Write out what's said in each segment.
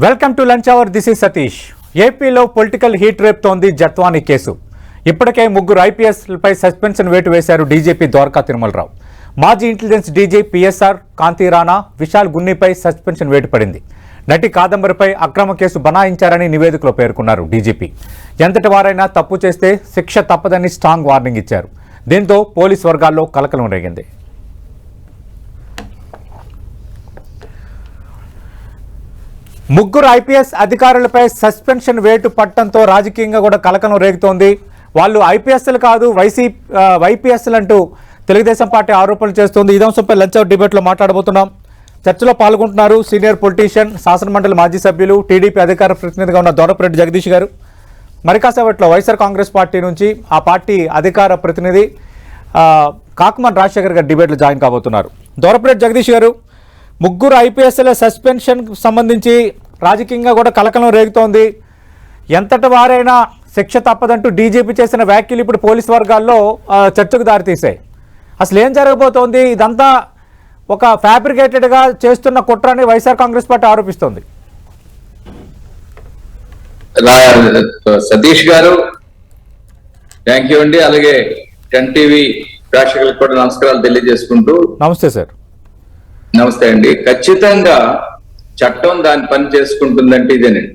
Welcome to lunch hour this is Satish ఏపీలో political heat రేపుతోంది Jethwani case. ఇప్పటికే ముగ్గురు ఐపీఎస్లపై సస్పెన్షన్ వేటు వేశారు డీజీపీ ద్వారకా తిరుమలరావు. మాజీ intelligence DG PSR Kanthi Rana Vishal గున్నిపై suspension వేటు పడింది. నటి కాదంబరిపై అక్రమ కేసు బనాయించారని నివేదికలో పేర్కొన్నారు డీజీపీ ఎంతటి వారైనా తప్పు చేస్తే శిక్ష తప్పదని స్ట్రాంగ్ వార్నింగ్ ఇచ్చారు. దీంతో పోలీస్ వర్గాల్లో కలకలం రేగింది. ముగ్గురు ఐపీఎస్ అధికారులపై సస్పెన్షన్ వేటు పట్టడంతో రాజకీయంగా కూడా కలకలం రేగుతోంది. వాళ్ళు ఐపీఎస్లు కాదు వైసీ వైపీఎస్లు అంటూ తెలుగుదేశం పార్టీ ఆరోపణలు చేస్తోంది. ఈ అంశంపై లంచ్ అవుట్ డిబేట్లో మాట్లాడబోతున్నాం. చర్చలో పాల్గొంటున్నారు సీనియర్ పొలిటీషియన్ శాసనమండలి మాజీ సభ్యులు టీడీపీ అధికార ప్రతినిధిగా ఉన్న దొరపరెడ్డి జగదీష్ గారు. మరికాసేపట్లో వైఎస్ఆర్ కాంగ్రెస్ పార్టీ నుంచి ఆ పార్టీ అధికార ప్రతినిధి ఆ, రాజశేఖర్ గారు డిబేట్లో జాయిన్ కాబోతున్నారు. దొరపరెడ్డి జగదీష్ గారు ముగ్గురు ఐపీఎస్ల సస్పెన్షన్ సంబంధించి రాజకీయంగా కూడా కలకలం రేగుతోంది. ఎంతటి వారైనా శిక్ష తప్పదంటూ డీజీపీ చేసిన వ్యాఖ్యలు ఇప్పుడు పోలీస్ వర్గాల్లో చర్చకు దారితీశాయి. అసలు ఏం జరగబోతోంది? ఇదంతా ఒక ఫ్యాబ్రికేటెడ్గా చేస్తున్న కుట్రని వైఎస్ఆర్ కాంగ్రెస్ పార్టీ ఆరోపిస్తోంది. సతీష్ గారు థ్యాంక్ యూ అండి. అలాగే టెన్ టీవీ ప్రేక్షకులకు కూడా నమస్కారాలు తెలియజేసుకుంటూ నమస్తే సార్. నమస్తే అండి. ఖచ్చితంగా చట్టం దాని పని చేసుకుంటుందంటే ఇదేనండి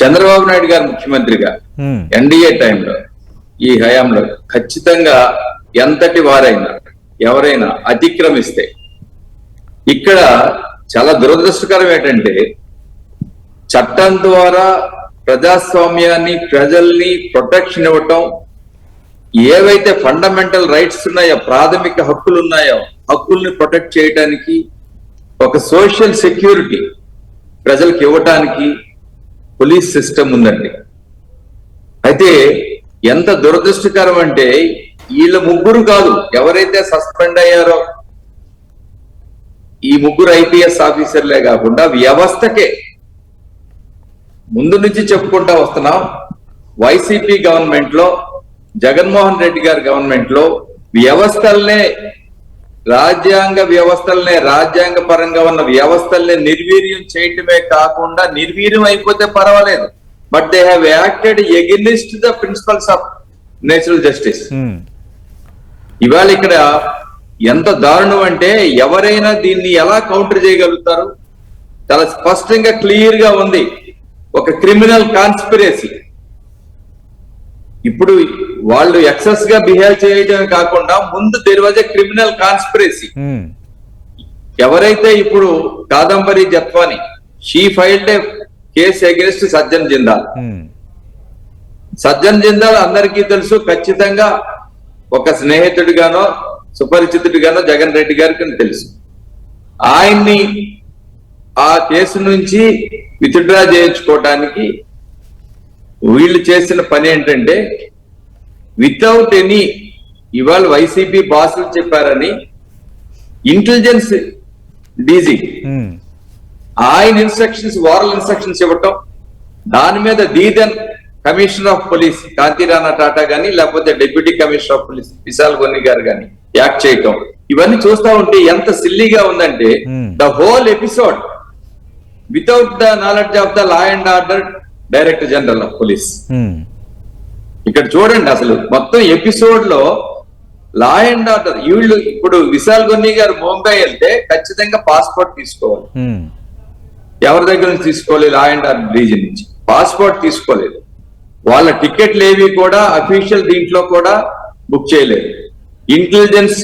చంద్రబాబు నాయుడు గారు ముఖ్యమంత్రిగా. ఎన్డీఏ టైంలో ఈ హయాంలో ఖచ్చితంగా ఎంతటి వారైనా ఎవరైనా అతిక్రమిస్తే ఇక్కడ చాలా దురదృష్టకరం ఏంటంటే చట్టం ద్వారా ప్రజాస్వామ్యాన్ని ప్రజల్ని ప్రొటెక్షన్ ఇవ్వటం ఏవైతే ఫండమెంటల్ రైట్స్ ఉన్నాయో ప్రాథమిక హక్కులు ఉన్నాయో హక్కుల్ని ప్రొటెక్ట్ చేయడానికి ఒక సోషల్ సెక్యూరిటీ ప్రజలకు ఇవ్వటానికి పోలీస్ సిస్టమ్ ఉందండి. అయితే ఎంత దురదృష్టకరం అంటే వీళ్ళ ముగ్గురు కాదు ఎవరైతే సస్పెండ్ అయ్యారో ఈ ముగ్గురు ఐపీఎస్ ఆఫీసర్లే కాకుండా వ్యవస్థకే. ముందు నుంచి చెప్పుకుంటా వస్తున్నాం వైసీపీ గవర్నమెంట్లో జగన్మోహన్ రెడ్డి గారి గవర్నమెంట్లో వ్యవస్థలనే రాజ్యాంగ వ్యవస్థల్నే రాజ్యాంగ పరంగా ఉన్న వ్యవస్థల్ని నిర్వీర్యం చేయటమే కాకుండా నిర్వీర్యం అయిపోతే పర్వాలేదు. But they have acted against the principles of natural justice. ఇవాళ ఇక్కడ ఎంత దారుణం అంటే ఎవరైనా దీన్ని ఎలా కౌంటర్ చేయగలుగుతారు? చాలా స్పష్టంగా క్లియర్గా ఉంది. ఒక క్రిమినల్ కాన్స్పిరసీ ఇప్పుడు వాళ్ళు ఎక్సెస్గా బిహేవ్ చేయడమే కాకుండా ముందు there was a criminal conspiracy. ఎవరైతే ఇప్పుడు Kadambari Jethwani she filed a case against Sajjan Jindal hmm. Sajjan Jindal అందరికీ తెలుసు ఖచ్చితంగా ఒక స్నేహితుడిగానో సుపరిచితుడిగానో జగన్ రెడ్డి గారికి తెలుసు ఆయన్ని ఆ కేసు నుంచి విత్డ్రా చేయించుకోవటానికి వీళ్ళు చేసిన పని ఏంటంటే వితౌట్ ఎనీ ఇవాళ వైసీపీ బాసులు చెప్పారని ఇంటెలిజెన్స్ డీజీ హ్మ్. ఆయన ఇన్స్ట్రక్షన్స్ వారల్ ఇన్స్ట్రక్షన్స్ ఇవ్వటం దాని మీద దీదన్ commissioner of police Kanthi Rana Tata గాని లేకపోతే deputy commissioner of police Vishal Gunni garu గాని యాక్ట్ చేయటం ఇవన్నీ చూస్తా ఉంటే ఎంత సిల్లీగా ఉందంటే Hmm. The whole episode without the knowledge of the law and order director general of police. ఇక్కడ చూడండి అసలు మొత్తం ఎపిసోడ్లో లా అండ్ ఆర్డర్. వీళ్ళు ఇప్పుడు విశాల్ గొన్ని గారు ముంబై వెళ్తే ఖచ్చితంగా పాస్పోర్ట్ తీసుకోవాలి. ఎవరి దగ్గర నుంచి తీసుకోలేదు లా అండ్ ఆర్డర్ రీజన్ నుంచి? పాస్పోర్ట్ తీసుకోలేదు. వాళ్ళ టికెట్లు ఏవి కూడా అఫీషియల్ దీంట్లో కూడా బుక్ చేయలేదు. ఇంటెలిజెన్స్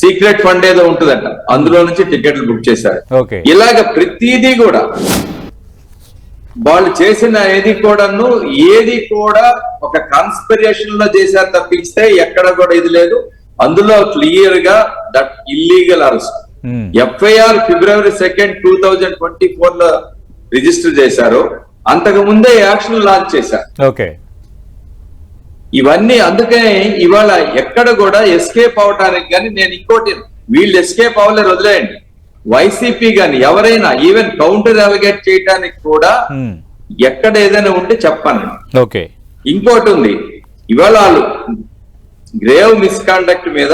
సీక్రెట్ ఫండ్ ఏదో ఉంటుందట. అందులో నుంచి టికెట్లు బుక్ చేశారు. ఇలాగ ప్రతిదీ కూడా వాళ్ళు చేసిన ఏది కూడాను ఏది కూడా ఒక కాన్స్పిరేషన్లో చేశారు తప్పిస్తే ఎక్కడ కూడా ఇది లేదు. అందులో క్లియర్గా that illegal arrest. FIR February second two thousand twenty ఫోర్లో రిజిస్టర్ చేశారు. అంతకు ముందే యాక్షన్ లాంచ్ చేశారు. ఓకే. ఇవన్నీ అందుకనే ఇవాళ ఎక్కడ కూడా ఎస్కేప్ అవడానికి కానీ నేను ఇంకోటి వీళ్ళు ఎస్కేప్ అవ్వలేరు వదిలేయండి. వైసీపీ గాని ఎవరైనా ఈవెన్ కౌంటర్ అలిగేట్ చేయడానికి కూడా హ్మ్. ఎక్కడ ఏదైనా ఉంటే చెప్పండి. ఓకే. ఇంకోటి ఉంది. ఇవాళ వాళ్ళు గ్రేవ్ మిస్కాండక్ట్ మీద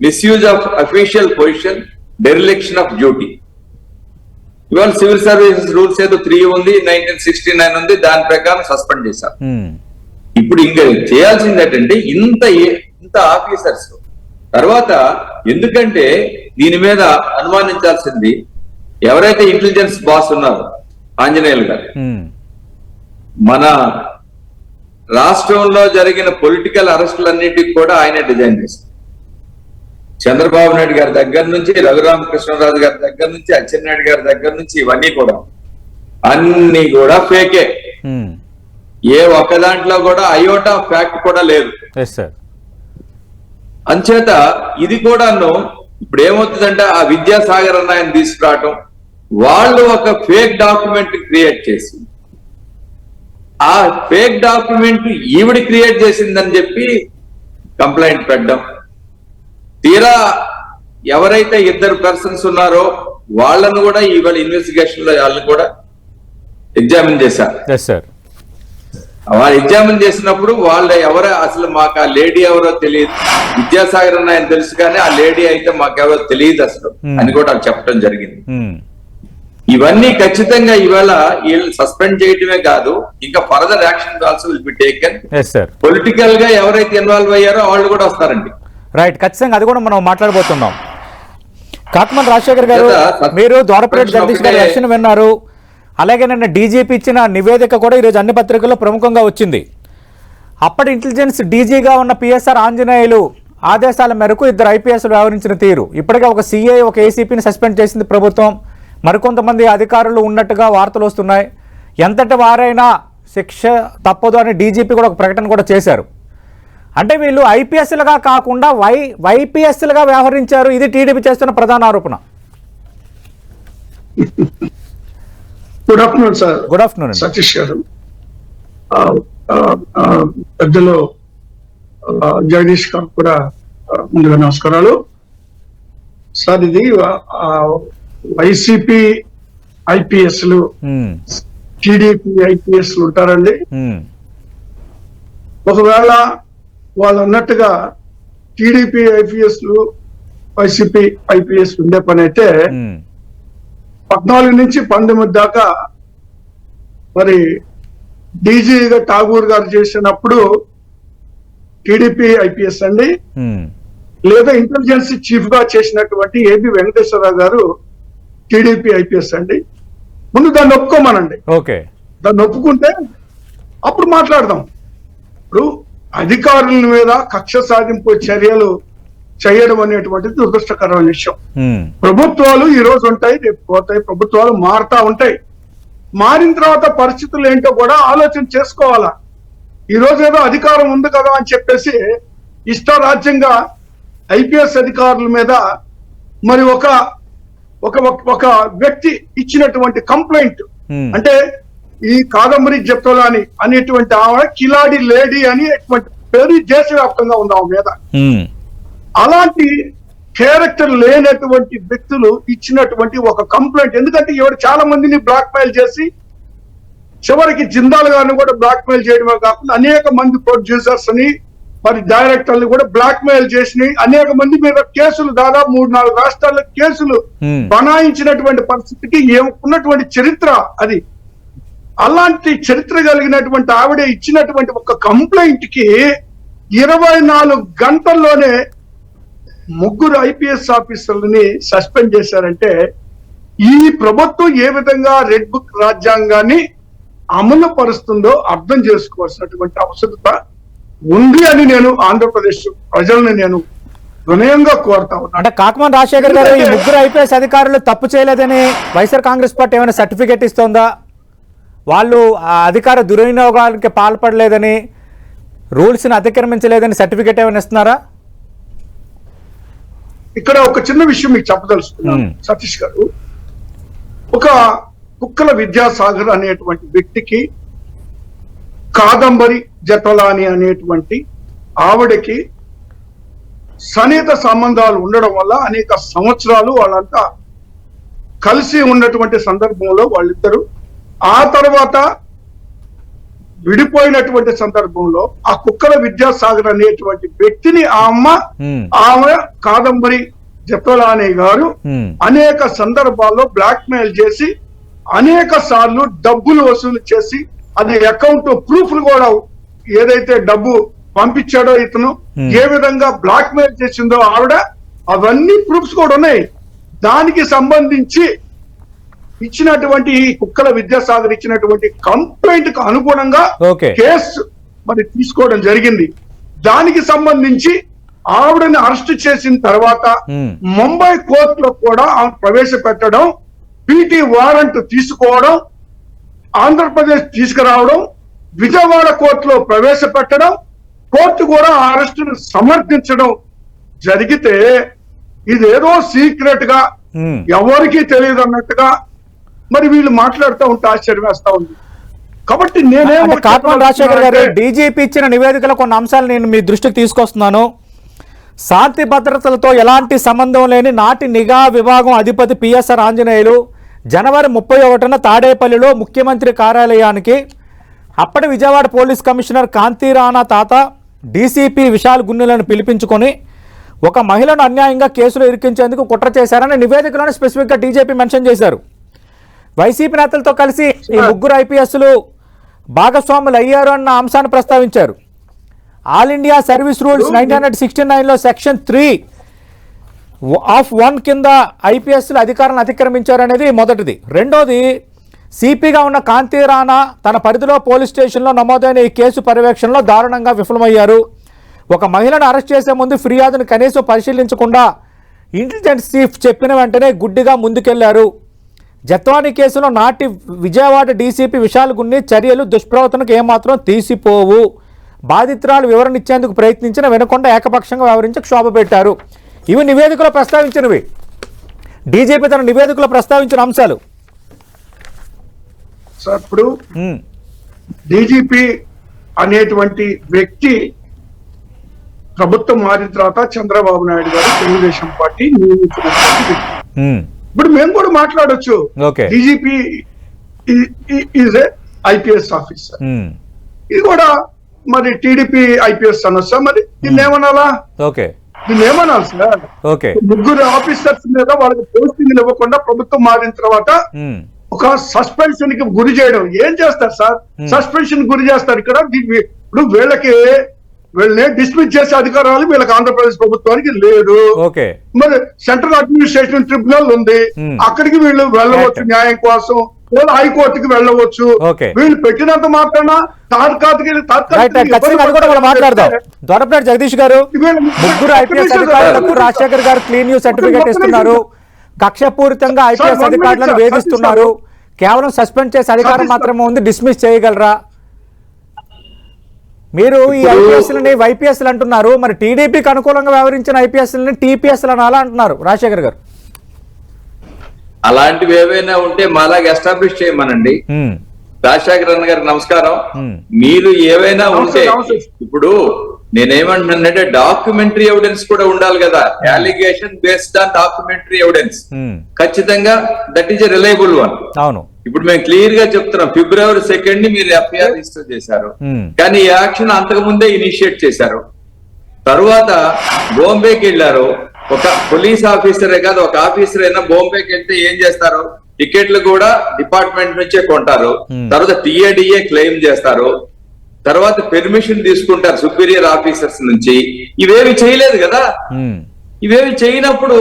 misuse of official position dereliction of duty ఇవాళ సివిల్ సర్వీసెస్ రూల్స్ ఏదో త్రీ ఉంది నైన్టీన్ సిక్స్టీ నైన్ ఉంది దాని ప్రకారం సస్పెండ్ చేశారు. ఉమ్, ఇప్పుడు ఇంకా చేయాల్సింది ఏంటంటే ఇంత ఇంత ఆఫీసర్స్ తర్వాత ఎందుకంటే దీని మీద అనుమానించాల్సింది ఎవరైతే ఇంటెలిజెన్స్ బాస్ ఉన్నారో ఆంజనేయులు గారు. మన రాష్ట్రంలో జరిగిన పొలిటికల్ అరెస్టులన్నిటికి కూడా ఆయనే డిజైన్ చేశారు. చంద్రబాబు నాయుడు గారి దగ్గర నుంచి రఘురామకృష్ణరాజు గారి దగ్గర నుంచి అచ్చెన్నాయుడు గారి దగ్గర నుంచి ఇవన్నీ కూడా అన్ని కూడా ఫేకే ఏ ఒక్క దాంట్లో కూడా అయోటా ఫ్యాక్ట్ కూడా లేదు. అంచేత ఇది కూడాను ఇప్పుడు ఏమవుతుందంటే ఆ విద్యాసాగర్ అన్న ఆయన తీసుకురావటం వాళ్ళు ఒక ఫేక్ డాక్యుమెంట్ క్రియేట్ చేసి ఆ ఫేక్ డాక్యుమెంట్ ఈవిడ క్రియేట్ చేసిందని చెప్పి కంప్లైంట్ పెట్టడం. తీరా ఎవరైతే ఇద్దరు పర్సన్స్ ఉన్నారో వాళ్ళను కూడా ఇవాళ ఇన్వెస్టిగేషన్లో వాళ్ళని కూడా ఎగ్జామిన్ చేశారు. వాళ్ళు ఎగ్జామిన్ చేసినప్పుడు వాళ్ళ ఎవరో అసలు మాకు ఆ లేడీ ఎవరో తెలియదు. విద్యాసాగర్ అని ఆయన తెలుసు కానీ ఆ లేడీ అయితే మాకెవరో తెలియదు అసలు Hmm. అని కూడా చెప్పడం జరిగింది. ఉమ్, ఇవన్నీ ఖచ్చితంగా ఇవాళ వీళ్ళు సస్పెండ్ చేయటమే కాదు ఇంకా further action also will be taken. పొలిటికల్గా ఎవరైతే ఇన్వాల్వ్ అయ్యారో వాళ్ళు కూడా వస్తారండి. రైట్ ఖచ్చితంగా అది కూడా మనం మాట్లాడబోతున్నాం. కాకమన్ రాజశేఖర్ గారు మీరు ద్వారపేట జగదీష్ గారి విన్నారు. అలాగే నిన్న డీజీపీ ఇచ్చిన నివేదిక కూడా ఈరోజు అన్ని పత్రికల్లో ప్రముఖంగా వచ్చింది. అప్పటి ఇంటెలిజెన్స్ డీజీగా ఉన్న పిఎస్ఆర్ ఆంజనేయులు ఆదేశాల మేరకు ఇద్దరు ఐపీఎస్లు వ్యవహరించిన తీరు. ఇప్పటికే ఒక సీఏ ఒక ఏసీపీని సస్పెండ్ చేసింది ప్రభుత్వం. మరికొంతమంది అధికారులు ఉన్నట్టుగా వార్తలు వస్తున్నాయి. ఎంతటి వారైనా శిక్ష తప్పదు అని డీజీపీ కూడా ఒక ప్రకటన కూడా చేశారు. అంటే వీళ్ళు ఐపీఎస్లుగా కాకుండా వై వైపీఎస్లుగా వ్యవహరించారు. ఇది టీడీపీ చేస్తున్న ప్రధాన ఆరోపణ. Good afternoon sir good afternoon Satish garu పెద్దలు ఆ, జగదీష్ గారు కూడా ఆ, ముందుగా నమస్కారాలు. సార్ ఇది వైసీపీ ఐపీఎస్లు ఉమ్, టీడీపీ ఐపీఎస్లు ఉంటారండి. ఉమ్, ఒకవేళ వాళ్ళు అన్నట్టుగా టీడీపీ ఐపీఎస్లు వైసీపీ ఐపీఎస్ ఉండే పని అయితే ఉమ్, పద్నాలుగు నుంచి పంతొమ్మిది దాకా మరి డీజీగా ఠాగూర్ గారు చేసినప్పుడు టీడీపీ ఐపీఎస్ అండి. లేదా ఇంటెలిజెన్స్ చీఫ్గా చేసినటువంటి ఏబి వెంకటేశ్వరరావు గారు టీడీపీ ఐపీఎస్ అండి. ముందు దాన్ని ఒప్పుకోమనండి. ఓకే. దాన్ని ఒప్పుకుంటే అప్పుడు మాట్లాడదాం. ఇప్పుడు అధికారుల మీద కక్ష సాధింపు చర్యలు చేయడం అనేటువంటిది దురదృష్టకరమైన విషయం. ప్రభుత్వాలు ఈ రోజు ఉంటాయి రేపు పోతాయి ప్రభుత్వాలు మారుతా ఉంటాయి. మారిన తర్వాత పరిస్థితులు ఏంటో కూడా ఆలోచన చేసుకోవాలా? ఈ రోజు ఏదో అధికారం ఉంది కదా అని చెప్పేసి ఇష్టారాజ్యంగా ఐపీఎస్ అధికారుల మీద మరి ఒక ఒక ఒక వ్యక్తి ఇచ్చినటువంటి కంప్లైంట్. అంటే ఈ కాదంబరి జప్తోలాని అనేటువంటి ఆమె కిలాడి లేడీ అని పేరు దేశవ్యాప్తంగా ఉంది ఆమె మీద. అలాంటి క్యారెక్టర్ లేనటువంటి వ్యక్తులు ఇచ్చినటువంటి ఒక కంప్లైంట్ ఎందుకంటే ఎవరు చాలా మందిని బ్లాక్ మెయిల్ చేసి చివరికి జిందాల్ గారిని కూడా బ్లాక్ మెయిల్ చేయడమే కాకుండా అనేక మంది ప్రొడ్యూసర్స్ని మరి డైరెక్టర్లు కూడా బ్లాక్ మెయిల్ చేసి అనేక మంది మీద కేసులు దాదాపు మూడు నాలుగు రాష్ట్రాల్లో కేసులు Hmm. బనాయించినటువంటి పరిస్థితికి ఉన్నటువంటి చరిత్ర అది. అలాంటి చరిత్ర కలిగినటువంటి ఆవిడ ఇచ్చినటువంటి ఒక కంప్లైంట్కి ఇరవై నాలుగు గంటల్లోనే ముగ్గురు ఐపీఎస్ ఆఫీసర్లని సస్పెండ్ చేశారంటే ఈ ప్రభుత్వం ఏ విధంగా రెడ్ బుక్ రాజ్యాంగాన్ని అమలు పరుస్తుందో అర్థం చేసుకోవాల్సినటువంటి అవసరత ఉంది అని నేను ఆంధ్రప్రదేశ్ ప్రజల్ని నేను వినయంగా కోరుతా ఉన్నాను. అంటే కాకమన్ రాజశేఖర్ గారు ఈ ముగ్గురు ఐపీఎస్ అధికారులు తప్పు చేయలేదని వైఎస్ఆర్ కాంగ్రెస్ పార్టీ ఏమైనా సర్టిఫికేట్ ఇస్తోందా? వాళ్ళు ఆ అధికార దుర్వినియోగానికి పాల్పడలేదని రూల్స్ని అతిక్రమించలేదని సర్టిఫికేట్ ఏమైనా ఇస్తున్నారా? ఇక్కడ ఒక చిన్న విషయం మీకు చెప్పదలుచుకున్నాను. సతీష్ గారు ఒక కుక్కల విద్యాసాగర్ అనేటువంటి వ్యక్తికి కాదంబరి జతలాని అనేటువంటి ఆవిడకి సన్నిహిత సంబంధాలు ఉండడం వల్ల అనేక సంవత్సరాలు వాళ్ళంతా కలిసి ఉన్నటువంటి సందర్భంలో వాళ్ళిద్దరు ఆ తర్వాత విడిపోయినటువంటి సందర్భంలో ఆ కుక్కల విద్యాసాగర్ అనేటువంటి వ్యక్తిని ఆ అమ్మ ఆమె కాదంబరి జతలాని గారు అనేక సందర్భాల్లో బ్లాక్ మెయిల్ చేసి అనేక సార్లు డబ్బులు వసూలు చేసి అది అకౌంట్ ప్రూఫ్లు కూడా ఏదైతే డబ్బు పంపించాడో ఇతను. ఏ విధంగా బ్లాక్ మెయిల్ చేసిందో ఆవిడ అవన్నీ ప్రూఫ్స్ కూడా ఉన్నాయి. దానికి సంబంధించి ఇచ్చినటువంటి కుక్కల విద్యాసాగర్ ఇచ్చినటువంటి కంప్లైంట్కు అనుగుణంగా కేసు మరి తీసుకోవడం జరిగింది. దానికి సంబంధించి ఆవిడని అరెస్ట్ చేసిన తర్వాత ముంబై కోర్టులో కూడా ఆమె ప్రవేశపెట్టడం పీటీ వారెంట్ తీసుకోవడం ఆంధ్రప్రదేశ్ తీసుకురావడం విజయవాడ కోర్టులో ప్రవేశపెట్టడం కోర్టు కూడా ఆ అరెస్టును సమర్థించడం జరిగితే ఇదేదో సీక్రెట్గా. ఎవరికీ తెలియదు అన్నట్టుగా మరి వీళ్ళు మాట్లాడుతూ ఉంటే ఆశ్చర్యం వేస్తా ఉంది. కాబట్టి నేనే అంటే కాట్మన్ రాజశేఖర్ గారు డీజీపీ ఇచ్చిన నివేదికలో కొన్ని అంశాలు నేను మీ దృష్టికి తీసుకొస్తున్నాను. శాంతి భద్రతలతో ఎలాంటి సంబంధం లేని నాటి నిఘా విభాగం అధిపతి పిఎస్ఆర్ ఆంజనేయులు జనవరి ముప్పై ఒకటిన తాడేపల్లిలో ముఖ్యమంత్రి కార్యాలయానికి అప్పటి Vijayawada police commissioner Kanthi Rana Tata DCP Vishal గున్నెలను పిలిపించుకొని ఒక మహిళను అన్యాయంగా కేసులో ఇరికించేందుకు కుట్ర చేశారని నివేదికలోనే స్పెసిఫిక్గా డీజీపీ మెన్షన్ చేశారు. వైసీపీ నేతలతో కలిసి ఈ ముగ్గురు ఐపీఎస్లు భాగస్వాములు అయ్యారు అన్న అంశాన్ని ప్రస్తావించారు. All India service rules nineteen hundred sixty నైన్లో సెక్షన్ త్రీ ఆఫ్ వన్ కింద ఐపీఎస్లు అధికారాన్ని అతిక్రమించారనేది మొదటిది. రెండోది సిపిగా ఉన్న కాంతి రాణా తన పరిధిలో పోలీస్ స్టేషన్లో నమోదైన ఈ కేసు పర్యవేక్షణలో దారుణంగా విఫలమయ్యారు. ఒక మహిళను అరెస్ట్ చేసే ముందు ఫిర్యాదును కనీసం పరిశీలించకుండా ఇంటెలిజెన్స్ చీఫ్ చెప్పిన వెంటనే గుడ్డిగా ముందుకెళ్ళారు. జత్వాని కేసులో నాటి విజయవాడ డీసీపీ విశాల్ గున్ని చర్యలు దుష్ప్రవర్తనకు ఏమాత్రం తీసిపోవు. బాధితురాలు వివరణ ఇచ్చేందుకు ప్రయత్నించిన వినకుండా ఏకపక్షంగా వ్యవహరించి క్షోభ పెట్టారు. ఇవి నివేదికలో ప్రస్తావించినవి. డీజీపీ తన నివేదికలో ప్రస్తావించిన అంశాలు. ఇప్పుడు డీజీపీ అనేటువంటి వ్యక్తి ప్రభుత్వం మారిన తర్వాత చంద్రబాబు నాయుడు గారు తెలుగుదేశం పార్టీ నియమించినటువంటి వ్యక్తి. ఇప్పుడు మేము కూడా మాట్లాడొచ్చు. DGP is a IPS officer. Um, ఇది కూడా మరి టీడీపీ ఐపీఎస్ అనొచ్చా మరి దీన్ని ఏమనాలా ఓకే. దీన్ని ఏమనాలి సార్? ఓకే. ముగ్గురు ఆఫీసర్స్ మీద వాళ్ళకి పోస్టింగ్లు ఇవ్వకుండా ప్రభుత్వం మారిన తర్వాత ఉమ్, ఒక సస్పెన్షన్కి గురి చేయడం. ఏం చేస్తారు సార్? Hmm. సస్పెన్షన్ గురి చేస్తారు ఇక్కడ. ఇప్పుడు వీళ్ళకి వీళ్ళని డిస్మిస్ చేసే అధికారాలు వీళ్ళకి ఆంధ్రప్రదేశ్ ప్రభుత్వానికి లేదు. ఓకే. మరి సెంట్రల్ అడ్మినిస్ట్రేషన్ ట్రిబ్యునల్ ఉంది. అక్కడికి వీళ్ళు వెళ్ళవచ్చు. న్యాయం కోసం. లేదా హైకోర్టుకి వెళ్ళవచ్చు. వీళ్ళు పెట్టినంత మాత్రాన తాత్కాలిక దొరపనేటి జగదీష్ గారు ముగ్గురు ఐపీఎస్ అధికారులకు రాజశేఖర్ గారు క్లీన్ యూ సర్టిఫికేట్ ఇస్తున్నారు. కక్షపూరితంగా ఐపీఎస్ అధికారులను. వేధిస్తున్నారు. కేవలం సస్పెండ్ చేసే అధికారం మాత్రమే ఉంది. డిస్మిస్ చేయగలరా? మీరు ఈ ఐపీఎస్లని వైపీఎస్లు అంటున్నారు మరి టీడీపీకి అనుకూలంగా వ్యవహరించిన ఐపీఎస్లని టీపీఎస్లు అనాలా అంటున్నారు రాజశేఖర్ గారు అలాంటివి ఏవైనా ఉంటే మాలాగా ఎస్టాబ్లిష్ చేయమనండి రాజశేఖర్ అన్న గారికి నమస్కారం. మీరు ఏవైనా ఉంటే. ఇప్పుడు నేనేమంటున్నానంటే డాక్యుమెంటరీ ఎవిడెన్స్ కూడా ఉండాలి కదా. Allegation based on documentary evidence ఖచ్చితంగా that is a reliable one అవును. ఇప్పుడు మేము క్లియర్గా చెప్తున్నాం ఫిబ్రవరి సెకండ్ని మీరు ఎఫ్ఐఆర్ రిజిస్టర్ చేశారు. ఉమ్, కానీ ఈ యాక్షన్ అంతకు ముందే ఇనిషియేట్ చేశారు. తరువాత బాంబేకి వెళ్ళారు. ఒక పోలీస్ ఆఫీసరే కాదు ఒక ఆఫీసర్ అయినా బాంబేకి వెళ్తే ఏం చేస్తారు? టికెట్లు కూడా డిపార్ట్మెంట్ నుంచే కొంటారు. Hmm. తర్వాత టిఏడిఏ క్లెయిమ్ చేస్తారు. తర్వాత పెర్మిషన్ తీసుకుంటారు సుపీరియర్ ఆఫీసర్స్ నుంచి. ఇవేవి చేయలేదు కదా? ఇవేవి చేయనప్పుడు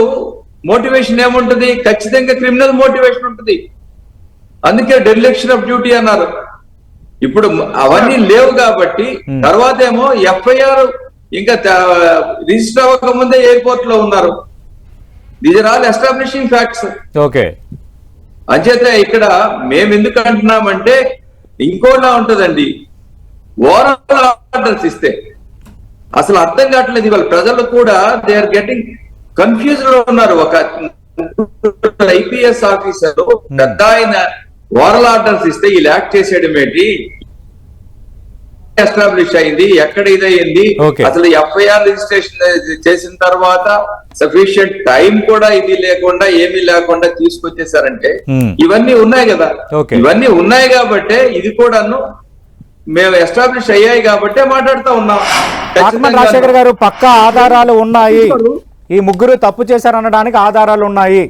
మోటివేషన్ ఏముంటది? ఖచ్చితంగా క్రిమినల్ మోటివేషన్ ఉంటుంది. అందుకే డెలిక్షన్ ఆఫ్ డ్యూటీ అన్నారు. ఇప్పుడు అవన్నీ లేవు కాబట్టి Hmm. తర్వాత ఏమో ఎఫ్ఐఆర్ ఇంకా రిజిస్టర్ అవ్వక ముందే ఎయిర్పోర్ట్లో ఉన్నారు. These are all establishing facts okay. అంచేత ఇక్కడ మేము ఎందుకు అంటున్నామంటే ఇంకోలా ఉంటదండి. ఓవరాల్ ఆర్డర్స్ ఇస్తే అసలు అర్థం కావట్లేదు ఇవాళ ప్రజలు కూడా దే ఆర్ గెటింగ్ కన్ఫ్యూజ్లో ఉన్నారు ఒక ఐపీఎస్ ఆఫీసర్ పెద్ద ఆయన ఓరల్ ఆర్డర్స్ ఇస్తే ఈ యాక్ట్ చేసేయడం ఏంటి ఎస్టాబ్లిష్ అయింది ఎక్కడ ఇదయింది Okay. అసలు ఎఫ్ఐఆర్ రిజిస్ట్రేషన్ చేసిన తర్వాత సఫిషియంట్ టైం కూడా ఇది లేకుండా ఏమీ లేకుండా తీసుకొచ్చేసారంటే Hmm. ఇవన్నీ ఉన్నాయి కదా. ఇవన్నీ ఉన్నాయి కాబట్టే ఇది కూడాను మేము ఎస్టాబ్లిష్ అయ్యాయి కాబట్టే మాట్లాడుతూ ఉన్నాం. రాజశేఖర్ గారు పక్కా ఆధారాలు ఉన్నాయి. ఈ ముగ్గురు తప్పు చేశారనడానికి ఆధారాలు ఉన్నాయి.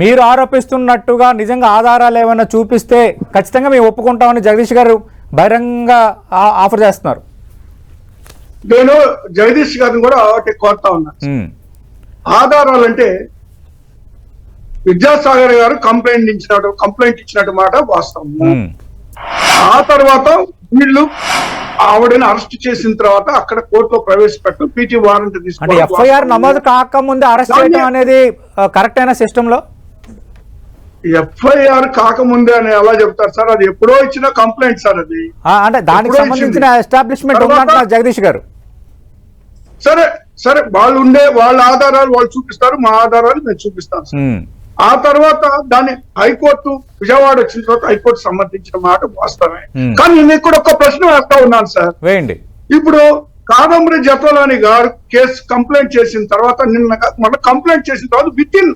మీరు ఆరోపిస్తున్నట్టుగా నిజంగా ఆధారాలు ఏమైనా చూపిస్తే ఖచ్చితంగా మేము ఒప్పుకుంటామని జగదీష్ గారు బహిరంగ ఆఫర్ చేస్తున్నారు. నేను జగదీష్ గారిని కూడా ఒకటి కోరుతా ఉన్నా. ఉమ్, ఆధారాలంటే విద్యాసాగర్ గారు కంప్లైంట్ ఇచ్చినట్టు కంప్లైంట్ ఇచ్చినట్టు మాట వాస్తవం. ఆ తర్వాత వీళ్ళు ఆవిడని అరెస్ట్ చేసిన తర్వాత అక్కడ కోర్టులో ప్రవేశపెట్టడం పీటీ వారెంట్ తీసుకోవడం ఎఫ్ఐఆర్ నమోదు కాకముందే అరెస్ట్ చేయడం అనేది కరెక్ట్ అయిన సిస్టంలో? ఎఫ్ఐఆర్ కాకముందే అని ఎలా చెప్తారు సార్? అది ఎప్పుడో ఇచ్చిన కంప్లైంట్ సార్ అది. అంటే దానికి సంబంధించిన. ఎస్టాబ్లిష్మెంట్ ఉందంటున్నారు జగదీష్ గారు. సరే సరే వాళ్ళు ఉండే వాళ్ళ ఆధారాలు వాళ్ళు చూపిస్తారు మా ఆధారాలు మేము చూపిస్తాం సార్. ఆ తర్వాత దాన్ని హైకోర్టు విజయవాడ వచ్చిన తర్వాత హైకోర్టు సంబంధించిన మాట వాస్తవమే Hmm. కానీ నేను ఇక్కడ ఒక ప్రశ్న వేస్తా ఉన్నాను సార్ వేయండి ఇప్పుడు కాదంబరి జతోలాని గారు కేసు కంప్లైంట్ చేసిన తర్వాత నిన్న మొన్న కంప్లైంట్ చేసిన తర్వాత విత్ ఇన్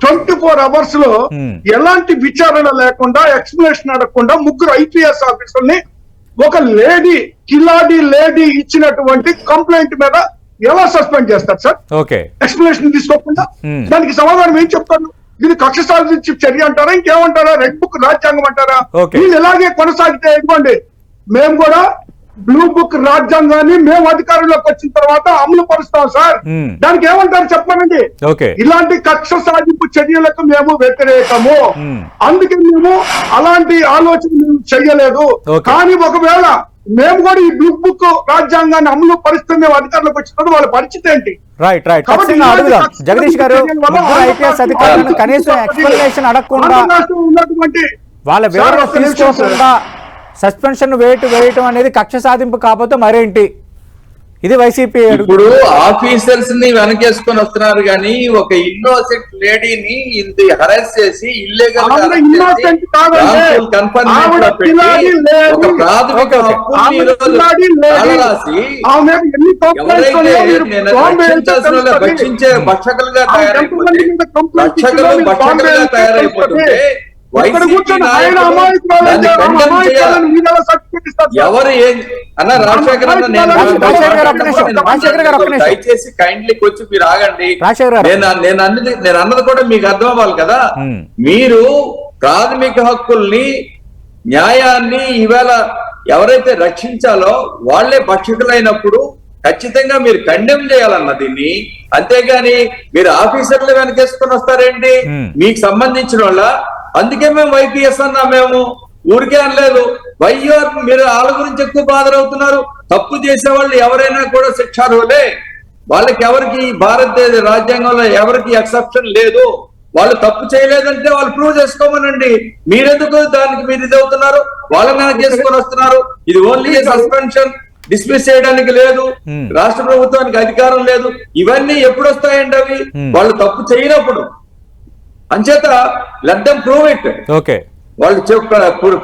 ట్వంటీ ఫోర్ అవర్స్లో Hmm. ఎలాంటి విచారణ లేకుండా ఎక్స్ప్లెనేషన్ అడగకుండా ముగ్గురు ఐపీఎస్ ఆఫీసర్ని ఒక లేడీ కిలాడి లేడీ ఇచ్చినటువంటి కంప్లైంట్ మీద ఎలా సస్పెండ్ చేస్తారు సార్ ఎక్స్ప్లెనేషన్ తీసుకోకుండా Hmm. దానికి సమాధానం ఏం చెప్తారు ఇది కక్ష సాధించి చర్య అంటారా ఇంకేమంటారా రెడ్ బుక్ రాజ్యాంగం అంటారా. వీళ్ళు ఇలాగే కొనసాగితే ఇదిగోండి మేము కూడా బ్లూ బుక్ రాజ్యాంగాన్ని మేము అధికారంలోకి వచ్చిన తర్వాత అమలు పరుస్తాం సార్. దానికి ఏమంటారు చెప్పనండి ఇలాంటి కక్ష సాధింపు చర్యలకు మేము వ్యతిరేకము. అందుకే మేము అలాంటి ఆలోచన Okay. కానీ ఒకవేళ మేము కూడా ఈ బ్లూ బుక్ రాజ్యాంగాన్ని అమలు పరిస్థితి మేము అధికారంలోకి వచ్చినప్పుడు వాళ్ళ పరిస్థితి ఏంటి? రైట్ రైట్ ఖచ్చితంగా అడుగుదాం. జగదీష్ గారు ఐపీఎస్ అధికారులను కనీసం ఎక్స్ప్లెనేషన్ అడగకుండా వాళ్ళ వివరణ. తీసుకోకుండా సస్పెన్షన్ వేటు వేయటం అనేది కక్ష సాధింపు కాకపోతే మరేంటి? ఇది వైసీపీ ఇప్పుడు ఆఫీసర్స్ని వెనకేసుకొని వస్తున్నారు కానీ ఒక ఇన్నోసెంట్ లేడీని ఇంత హెరాస్ చేసి ఇల్లీగల్. ఒక ప్రాథమిక భక్షకులుగా ఆ తయారైపోతే ఎంతమంది మీద complaint భక్షకులు భక్షకులుగా తయారైపోతుంటే ఎవరు ఏం అన్న రాజశేఖర్. దయచేసి కైండ్లీ వచ్చి మీరు ఆగండి. నేను నేను అన్నది నేను అన్నది కూడా మీకు అర్థం అవ్వాలి కదా. మీరు ప్రాథమిక హక్కుల్ని న్యాయాన్ని ఈవేళ ఎవరైతే రక్షించాలో వాళ్ళే భక్షకులైనప్పుడు ఖచ్చితంగా మీరు కండెమ్ చేయాలన్న దీన్ని అంతేగాని మీరు ఆఫీసర్లు వెనకేసుకొని వస్తారేంటి. మీకు సంబంధించిన వాళ్ళ అందుకే మేము వైపీఎస్ అన్నా మేము ఊరికే అనలేదు. వైఆర్ మీరు వాళ్ళ గురించి ఎక్కువ బాధరవుతున్నారు తప్పు చేసే వాళ్ళు ఎవరైనా కూడా శిక్షార్హులే. వాళ్ళకి ఎవరికి భారతదేశ రాజ్యాంగంలో ఎవరికి ఎక్సెప్షన్ లేదు. వాళ్ళు తప్పు చేయలేదంటే వాళ్ళు ప్రూవ్ చేసుకోమనండి. మీరెందుకు దానికి మీరు ఇది అవుతున్నారు? వాళ్ళని వెనక చేసుకొని వస్తున్నారు. ఇది ఓన్లీ సస్పెన్షన్ డిస్మిస్ చేయడానికి లేదు. రాష్ట్ర ప్రభుత్వానికి అధికారం లేదు. ఇవన్నీ ఎప్పుడు వస్తాయండి అవి. వాళ్ళు తప్పు చేయనప్పుడు. అంచేత let them prove it okay. వాళ్ళు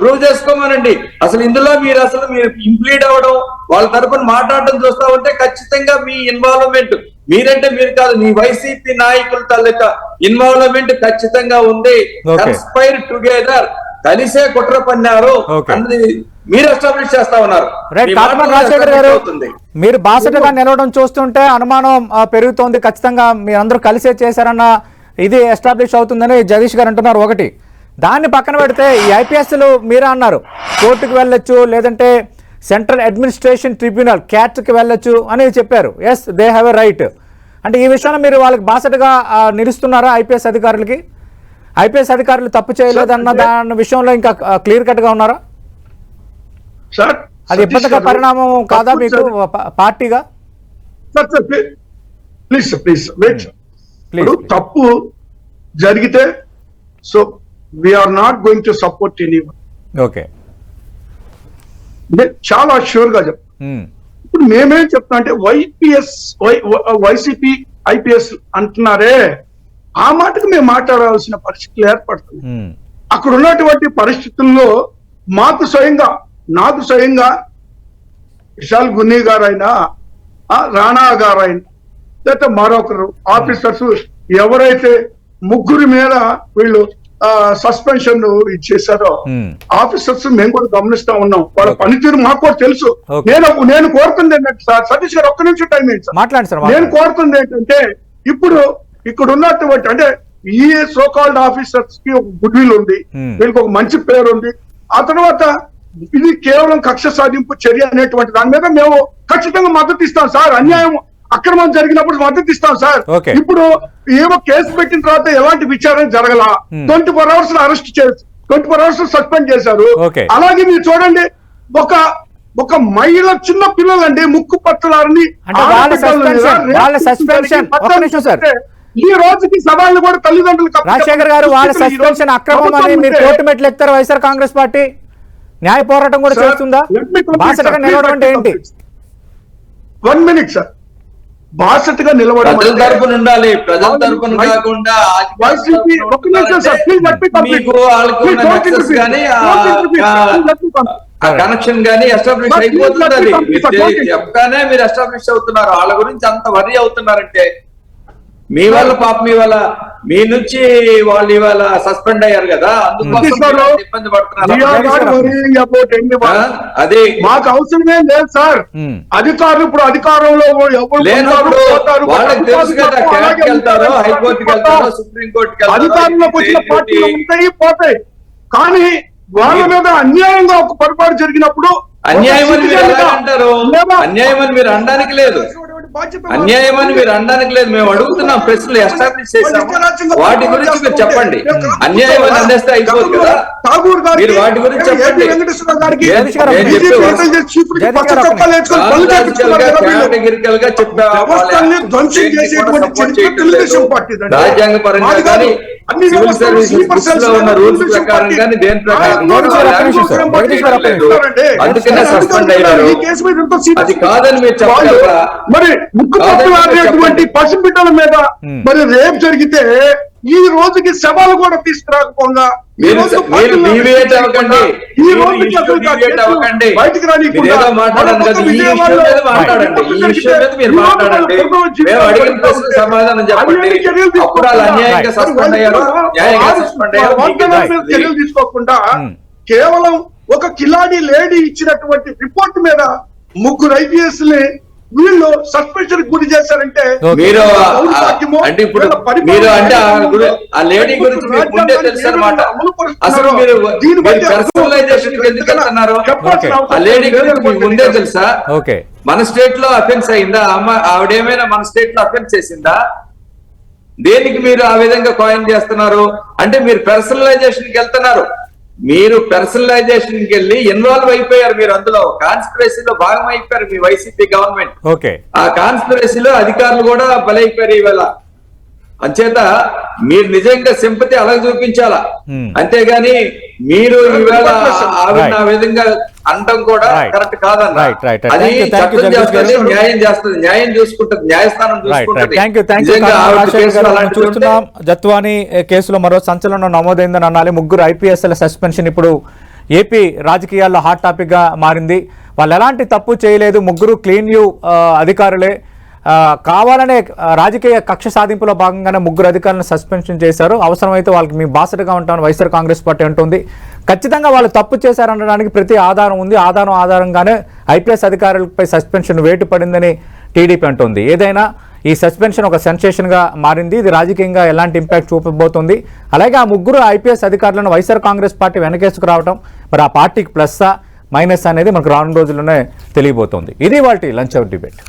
ప్రూవ్ చేసుకోమనండి. అసలు ఇందులో మీరు అసలు మీరు ఇంప్లీడ్ అవ్వడం వాళ్ళ తరపున మాట్లాడడం చూస్తా ఉంటే ఖచ్చితంగా మీ ఇన్వాల్వ్మెంట్ మీరంటే మీరు కాదు మీ వైసీపీ నాయకుల తాలూకా ఇన్వాల్వ్మెంట్ ఖచ్చితంగా ఉంది. కన్స్పైర్ టుగెదర్ కలిసే కుట్ర పన్నారు. అన్నది మీరు ఎస్టాబ్లిష్ చేస్తా ఉన్నారు. మీరు బాసటగా నిలవడం చూస్తుంటే అనుమానం పెరుగుతోంది. ఖచ్చితంగా మీరందరూ కలిసే చేశారన్న ఇది ఎస్టాబ్లిష్ అవుతుందని జగదీష్ గారు అంటున్నారు ఒకటి. దాన్ని పక్కన పెడితే ఈ ఐపీఎస్లు మీరే అన్నారు. కోర్టుకు వెళ్ళొచ్చు లేదంటే సెంట్రల్ అడ్మినిస్ట్రేషన్ ట్రిబ్యునల్ క్యాట్కి వెళ్ళొచ్చు అని చెప్పారు. Yes they have a right అంటే ఈ విషయంలో మీరు వాళ్ళకి బాసటగా నిలుస్తున్నారా ఐపీఎస్ అధికారులకి? ఐపీఎస్ అధికారులు తప్పు చేయలేదన్న దాని విషయంలో ఇంకా క్లియర్ కట్గా ఉన్నారా? సార్ అది ఇబ్బందికర పరిణామం కాదా మీకు పార్టీగా? ప్లీజ్ ప్లీజ్ వెయిట్ ఇప్పుడు తప్పు జరిగితే so we're not going to support any okay చాలా షూర్గా చెప్తాను ఉమ్, ఇప్పుడు మేమేం చెప్తా అంటే వైపిఎస్ వైసీపీ ఐపీఎస్ అంటున్నారే ఆ మాటకు మేము మాట్లాడాల్సిన పరిస్థితులు ఏర్పడుతుంది ఉమ్, అక్కడ ఉన్నటువంటి పరిస్థితుల్లో మాకు స్వయంగా నాకు స్వయంగా విశాల్ గున్నీ గారైనా రాణా గారైనా లేకపోతే మరొకరు ఆఫీసర్స్ ఎవరైతే ముగ్గురి మీద వీళ్ళు సస్పెన్షన్ ఇచ్చేసారో ఆఫీసర్స్ మేము కూడా గమనిస్తా ఉన్నాం వాళ్ళ. పనితీరు మాకు కూడా తెలుసు. నేను నేను కోరుతుంది ఏంటంటే సార్ సతీష్ గారు ఒక్క నిమిషం టైం ఏంటి సార్ నేను. కోరుతుంది ఏంటంటే ఇప్పుడు ఇక్కడ ఉన్నటువంటి అంటే ఈ సోకాల్డ్ ఆఫీసర్స్కి ఒక గుడ్ విల్ ఉంది. వీళ్ళకి ఒక మంచి పేరు ఉంది ఆ తర్వాత ఇది కేవలం కక్ష సాధింపు చర్య అనేటువంటి దాని మీద మేము ఖచ్చితంగా మద్దతు ఇస్తాం సార్ అన్యాయం అక్రమం జరిగినప్పుడు మద్దతు ఇస్తాం సార్. ఇప్పుడు ఏమో కేసు పెట్టిన తర్వాత ఎలాంటి విచారణ జరగల? Hmm. Twenty four hours arrest చేసి ట్వంటీ ఫోర్ అవర్స్ సస్పెండ్ చేశారు. అలాగే మీరు చూడండి ఒక ఒక మహిళ చిన్న పిల్లలండి ముక్కు సార్. ఈ రోజుకి సవాళ్ళు కూడా తల్లిదండ్రులు రాజశేఖర్ గారు వాళ్ళ సస్పెన్షన్ అక్రమం అని మీరు కోర్టు మెట్లు ఎక్కుతారు వైఎస్ఆర్ కాంగ్రెస్ పార్టీ? న్యాయ పోరాటం కూడా చేస్తుందా? నిలవడం అంటే ఏంటి? వన్ మినిట్ సార్ బాసటగా తరపున ఉండాలి ప్రజల తరపున కాకుండా కనెక్షన్ గానీ ఎస్టాబ్లిష్ అయిపోతుంది చెప్పగానే మీరు ఎస్టాబ్లిష్ అవుతున్నారు. వాళ్ళ గురించి అంత వరి అవుతున్నారంటే మీ వల్ల పాప మీ వల్ల మీ నుంచి వాళ్ళు ఇవాళ సస్పెండ్ అయ్యారు కదా అందుకోసం Hmm. ఇబ్బంది పడుతున్నారు. ఆ? అది మాకు అవసరమే లేదు సార్ Hmm. అధికారులు ఇప్పుడు అధికారంలో వాళ్ళకి తెలుసు కదా అలాగే వెళ్తారో హైకోర్టుకి వెళ్తారో సుప్రీం కోర్టుకి అధికారంలోకి వచ్చిన పార్టీలు ఉంటాయి పోతాయి. కానీ వాళ్ళ మీద అన్యాయంగా ఒక పొరపాటు జరిగినప్పుడు అన్యాయం అని మీరు అంటారు అన్యాయం అని మీరు అనడానికి లేదు. అన్యాయం అని మీరు అనడానికి లేదు. మేము అడుగుతున్నాం ప్రశ్నలు ఎస్టాబ్లిష్ చేశాము. వాటి గురించి మీరు చెప్పండి. అన్యాయం అని అనేస్తే అయిపోదు కదా. మీరు వాటి గురించి చెప్పండి. రాజ్యాంగ పరంగా కానీ సివిల్ స్లీపర్ బుక్స్లో ఉన్న రూల్స్ దేని ప్రకారం. అందుకనే సస్పెండ్ అయ్యారు. మీద ఇంత సీరియస్ అది కాదని మీరు మరి ముక్కు మీరు. పసిబిడ్డల మీద. మరి రేప్ జరిగితే ఈ రోజుకి శవాలు కూడా తీసుకురాకపోగా మీరు అవ్వకండి. ఈ. బయటికి రానికుండా మాట్లాడండి కదా, ఈ విషయం మీద మాట్లాడండి. ఈ విషయం మీద మీరు మాట్లాడండి. మేము అడిగిన ప్రశ్నకు సమాధానం చెప్పండి. అప్పుడు వాళ్ళు అన్యాయంగా సస్పెండ్ అయ్యారు న్యాయంగా సస్పెండ్ అయ్యారు మీకు వాగ్దానాల మీద తెలుస్తుంది. చర్యలు తీసుకోకుండా. కేవలం ఒక కిలాడి లేడీ ఇచ్చినటువంటి రిపోర్ట్ మీద ముగ్గురు ఐపీఎస్ని వీళ్ళు సస్పెన్షన్ గురి చేశారంటే. మీరు అంటే ఇప్పుడు మీరు అంటే ఆ లేడీ గురించి మీకు ముందే తెలుసు అనమాట అసలు మీరు పర్సనలైజేషన్ ఎందుకు వెళ్తున్నారు? ఆ లేడీ. గురించి మీకు ముందే తెలుసా? ఓకే. మన స్టేట్లో అఫెన్స్ అయిందా? అమ్మ ఆవిడేమైనా మన స్టేట్లో అఫెన్స్ చేసిందా? దేనికి మీరు ఆ విధంగా కాయిన్ చేస్తున్నారు? అంటే మీరు పర్సనలైజేషన్కి వెళ్తున్నారు. మీరు పర్సనలైజేషన్కి వెళ్ళి ఇన్వాల్వ్ అయిపోయారు మీరు అందులో. కాన్స్పిరసీలో భాగం అయిపోయారు మీ వైసీపీ గవర్నమెంట్ ఓకే. ఆ కాన్స్పిరసీలో అధికారులు కూడా బలైపోయారు ఇవాళ. అంచేత మీరు నిజంగా సింపతి అలా చూపించాలా. అంతేగాని మీరు ఈవేళ ఆవిడ Right. ఆ విధంగా అనడం కూడా. కరెక్ట్ కాదన్న right. అది చట్టం చేస్తుంది. న్యాయం చేస్తుంది న్యాయం చూసుకుంటుంది న్యాయస్థానం చూస్తున్నాం జత్వాని కేసులో మరో సంచలనం నమోదైందని అనాలి ముగ్గురు ఐపీఎస్ఎల్ సస్పెన్షన్ ఇప్పుడు ఏపీ రాజకీయాల్లో హాట్ టాపిక్గా మారింది వాళ్ళు ఎలాంటి తప్పు చేయలేదు ముగ్గురు క్లీన్ యూ అధికారులే కావాలనే రాజకీయ కక్ష సాధింపులో భాగంగానే ముగ్గురు అధికారులను సస్పెన్షన్ చేశారు. అవసరమైతే వాళ్ళకి మీ బాసటగా ఉంటామని వైఎస్ఆర్ కాంగ్రెస్ పార్టీ అంటుంది. ఖచ్చితంగా వాళ్ళు తప్పు చేశారనడానికి ప్రతి ఆధారం ఉంది. ఆధారం ఆధారంగానే ఐపీఎస్ అధికారులపై సస్పెన్షన్ వేటు పడిందని టీడీపీ అంటుంది. ఏదైనా ఈ సస్పెన్షన్ ఒక సెన్సేషన్గా మారింది. ఇది రాజకీయంగా ఎలాంటి ఇంపాక్ట్ చూపబోతుంది? అలాగే ఆ ముగ్గురు ఐపీఎస్ అధికారులను వైఎస్ఆర్ కాంగ్రెస్ పార్టీ వెనకేసుకురావడం మరి ఆ పార్టీకి ప్లస్సా మైనస్ అనేది మనకు రానున్న రోజుల్లోనే తెలియబోతోంది. ఇది వాటి లంచ్ అవుట్ డిబేట్.